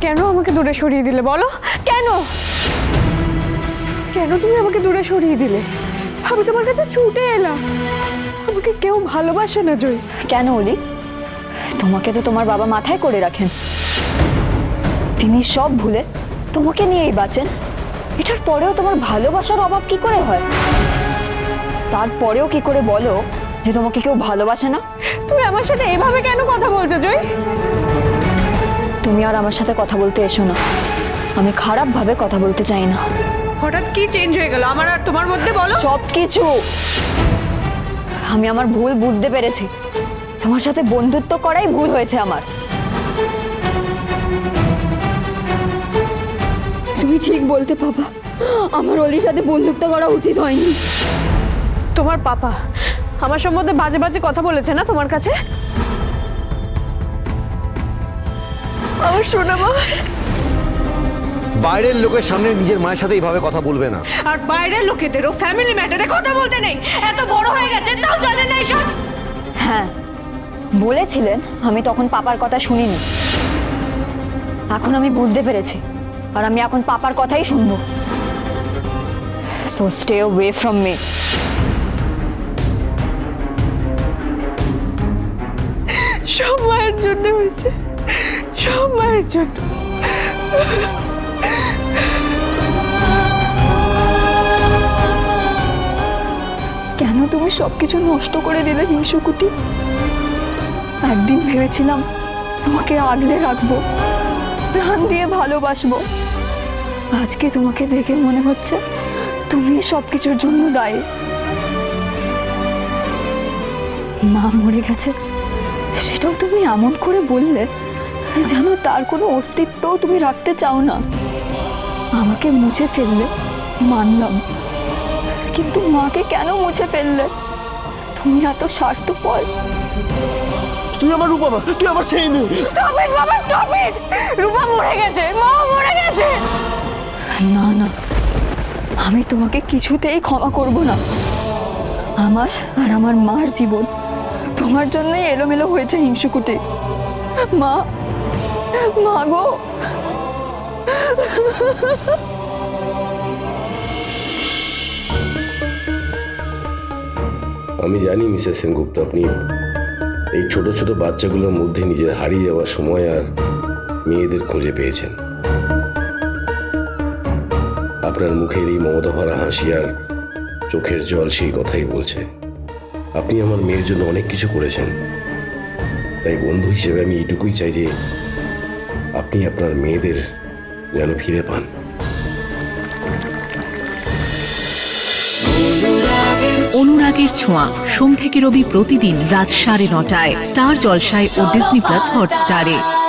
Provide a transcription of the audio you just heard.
কেন আমাকে দূরে সরিয়ে দিলে বলো? কেন? কেন তুমি আমাকে দূরে সরিয়ে দিলে? আমি তোমার কাছে ছুটে এলাম। আমাকে কেউ ভালোবাসে না জয় কেন অলি? তোমাকে তো তোমার বাবা মাথায় করে রাখেন। তিনি সব ভুলে তোমাকে নিয়েই বাঁচেন। এটার পরেও তোমার ভালোবাসার অভাব কি করে হয়? তারপরেও কি করে বলো যে তোমাকে কেউ ভালোবাসে না? তুমি আমার সাথে এভাবে কেন কথা বলছো জয় তুমি আর আমার সাথে কথা বলতে এসো না। আমি খারাপভাবে কথা বলতে চাই না। হঠাৎ কি চেঞ্জ হয়ে গেল? আমার আর তোমার মধ্যে বলো। সব কিছু আমি আমার ভুল বুঝতে পেরেছি। তোমার সাথে বন্ধুত্ব করাই ভুল হয়েছে আমার। তুমি ঠিক বলতে বাবা আমার অলির সাথে বন্ধুত্ব করা উচিত হয়নি। তোমার পাপা। আমার সম্বন্ধে বাজে বাজে কথা বলেছে না তোমার কাছে? আমার মা বাইরের লোকের সামনে নিজের মায়ের সাথে এইভাবে কথা বলবে না। আর বাইরের লোকেদেরও ফ্যামিলি ম্যাটারে কথা বলতে নেই। এত বড় হয়ে গেছে তাও জানে না এসব হ্যাঁ বলেছিলেন আমি তখন পাপার কথা শুনিনি। এখন আমি বুঝতে পেরেছি আর আমি এখন পাপার কথাই শুনব। So stay away from me সব মায়ের জন্য হয়েছে। সব মায়ের জন্য। কেন তুমি সবকিছু নষ্ট করে দিলে হিংসুকুটি? একদিন ভেবেছিলাম তোমাকে আগলে রাখব, প্রাণ দিয়ে ভালোবাসবো। আজকে তোমাকে দেখে মনে হচ্ছে তুমি সব কিছুর জন্য দায়ী। মা মরে গেছে, সেটাও তুমি এমন করে বললে? যেন তার কোনো অস্তিত্বও তুমি রাখতে চাও না। আমাকে মুছে ফেললে মানলাম। কিন্তু মাকে কেন মুছে ফেললে? তুমি এত স্বার্থপর। তুই আমার রূপা তুই আমার সেই মেয়ে। স্টপ ইট বাবা স্টপ ইট রূপা মরে গেছে মা মরে গেছে! না না আমি তোমাকে কিছুতেই ক্ষমা করব না। আমার আর আমার মার জীবন তোমার জন্যই এলোমেলো হয়েছে হিংসুকুটি। মা মা আমি জানি মিসেস সেনগুপ্ত, আপনি এই ছোট ছোট বাচ্চাগুলোর মধ্যে নিজের হারিয়ে যাওয়ার সময় আর মেয়েদের খুঁজে পেয়েছেন। আপনার মুখের এই মমতা ভরা হাসি আর চোখের জল সেই কথাই বলছে। আপনি আমার মেয়ের জন্য অনেক কিছু করেছেন। তাই বন্ধু হিসেবে আমি এটুকুই চাই যে আপনি আপনার মেয়েদের যেন ফিরে পান। অনুরাগের ছোঁয়া, সোম থেকে রবি প্রতিদিন রাত সাড়ে নটায়, স্টার জলসায় ও ডিসনি প্লাস হটস্টারে।